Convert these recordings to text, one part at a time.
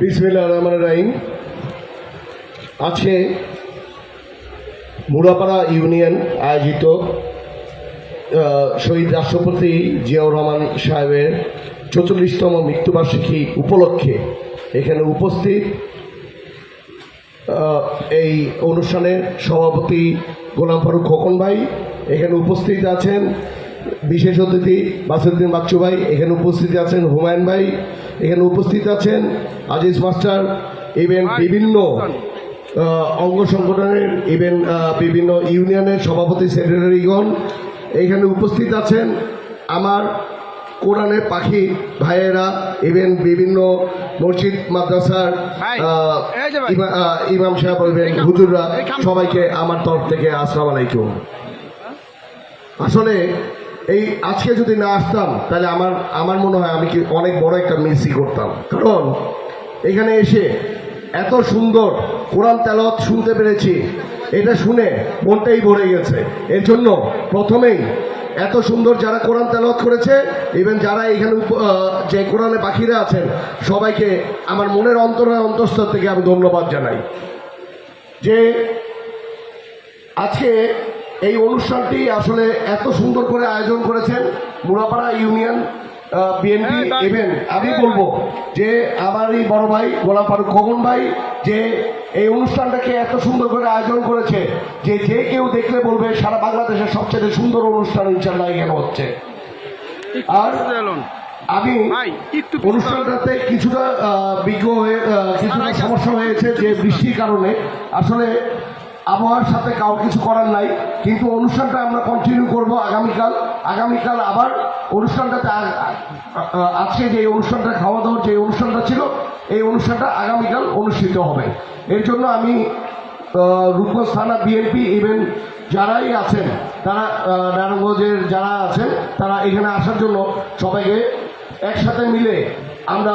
বিসমিল্লাহ রহমান রাহিম। আজকে মুরাপাড়া ইউনিয়ন আয়োজিত শহীদ রাষ্ট্রপতি জিয়াউর রহমান সাহেবের চৌচল্লিশতম মৃত্যুবার্ষিকী উপলক্ষে এখানে উপস্থিত এই অনুষ্ঠানের সভাপতি গোলাম ফারুক খোকন ভাই এখানে উপস্থিত আছেন বিশেষ অতিথি বাসুদ্দিন বাচ্চু ভাই এখানে উপস্থিত আছেন হুমায়ুন ভাই এখানে উপস্থিত আছেন আজিজ মাস্টার ইভেন বিভিন্ন অঙ্গ সংগঠনের ইভেন বিভিন্ন ইউনিয়নের সভাপতি সেক্রেটারিগণ এখানে উপস্থিত আছেন। আমার কোরআনের পাখি ভাইয়েরা ইভেন বিভিন্ন মসজিদ মাদ্রাসার ইমাম সাহেব হুজুররা সবাইকে আমার তরফ থেকে আসসালাম আলাইকুম। আসলে এই আজকে যদি না আসতাম তাহলে আমার আমার মনে হয় আমি কি অনেক বড় একটা মিসই করতাম। কারণ এখানে এসে এত সুন্দর কোরআন তেলত শুনতে পেরেছি। এটা শুনে মনটাই ভরে গেছে। এর জন্য প্রথমেই এত সুন্দর যারা কোরআন তেলত করেছে ইভেন যারা এখানে যে কোরআনে পাখিরা আছেন, সবাইকে আমার মনের অন্তরের অন্তঃস্থল থেকে আমি ধন্যবাদ জানাই। যে আজকে এই অনুষ্ঠানটি আসলে এত সুন্দর করে আয়োজন করেছেন মুরাপাড়া ইউনিয়ন বিএনপি এই আমি বলব যে আমার এই বড় ভাই গোলাম ফারুক খোকন ভাই যে এই অনুষ্ঠানটাকে এত সুন্দর করে আয়োজন করেছে যে যে কেউ দেখলে বলবে সারা বাংলাদেশের সবচেয়ে সুন্দর অনুষ্ঠান ইনশাল্লাহ এখানে হচ্ছে। আর আমি অনুষ্ঠানটাতে কিছুটা বিজ্ঞ হয়ে কিছুটা সমস্যা হয়েছে যে বৃষ্টির কারণে। আসলে আবহাওয়ার সাথে কাউ কিছু করার নাই কিন্তু অনুষ্ঠানটা আমরা কন্টিনিউ করব আগামীকাল। আগামীকাল আবার অনুষ্ঠানটাতে আজকে যে অনুষ্ঠানটা খাওয়া দাওয়ার যে অনুষ্ঠানটা ছিল, এই অনুষ্ঠানটা আগামীকাল অনুষ্ঠিত হবে। এর জন্য আমি রূপগঞ্জ থানা বিএনপি ইভেন যারাই আছেন, তারা নারায়ণগঞ্জের যারা আছেন, তারা এখানে আসার জন্য সবাইকে একসাথে মিলে আমরা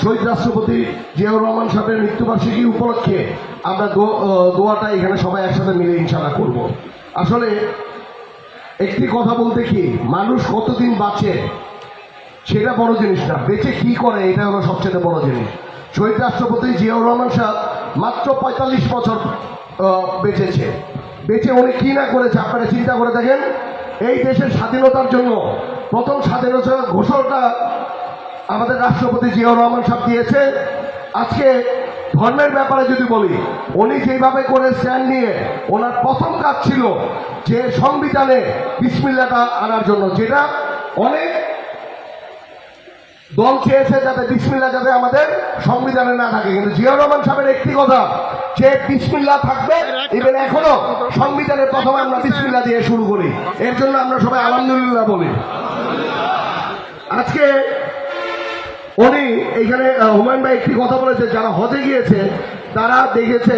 শহীদ রাষ্ট্রপতি জিয়াউর রহমান সাহেবের মৃত্যুবার্ষিকী উপলক্ষে আমরা দোয়াটা এখানে সবাই একসাথে মিলে ইনশাল্লাহ করব। আসলে একটি কথা বলতে কি, মানুষ কতদিন বাঁচে সেটা বড় জিনিস না। বেঁচে কি করে, এটা হলো সবচেয়ে বড় জিনিস। শহীদ রাষ্ট্রপতি জিয়াউর রহমান সাহেব মাত্র পঁয়তাল্লিশ বছর বেঁচেছে। বেঁচে উনি কি না করেছে, আপনারা চিন্তা করে দেখেন। এই দেশের স্বাধীনতার জন্য প্রথম স্বাধীনতার ঘোষণাটা আমাদের রাষ্ট্রপতি জিয়াউর রহমান সাহেব দিয়েছে। আজকে ধর্মের ব্যাপারে যদি বলি, উনি যেভাবে করে স্ট্যান্ড নিয়ে ওনার প্রথম কাজ ছিল যে সংবিধানে বিসমিল্লাটা আনার জন্য, যেটা অনেক দল চেয়েছে যাতে বিসমিল্লা যাতে আমাদের সংবিধানে না থাকে। কিন্তু জিয়াউর রহমান সাহেবের একটি কথা, যে বিসমিল্লা থাকবে ইভেন এখনও সংবিধানের প্রথমে আমরা বিসমিল্লা দিয়ে শুরু করি। এর জন্য আমরা সবাই আলহামদুলিল্লাহ বলি। আজকে আহ, হুমায়ুন ভাই একটি কথা বলেছে যারা হজে গিয়েছে তারা দেখেছে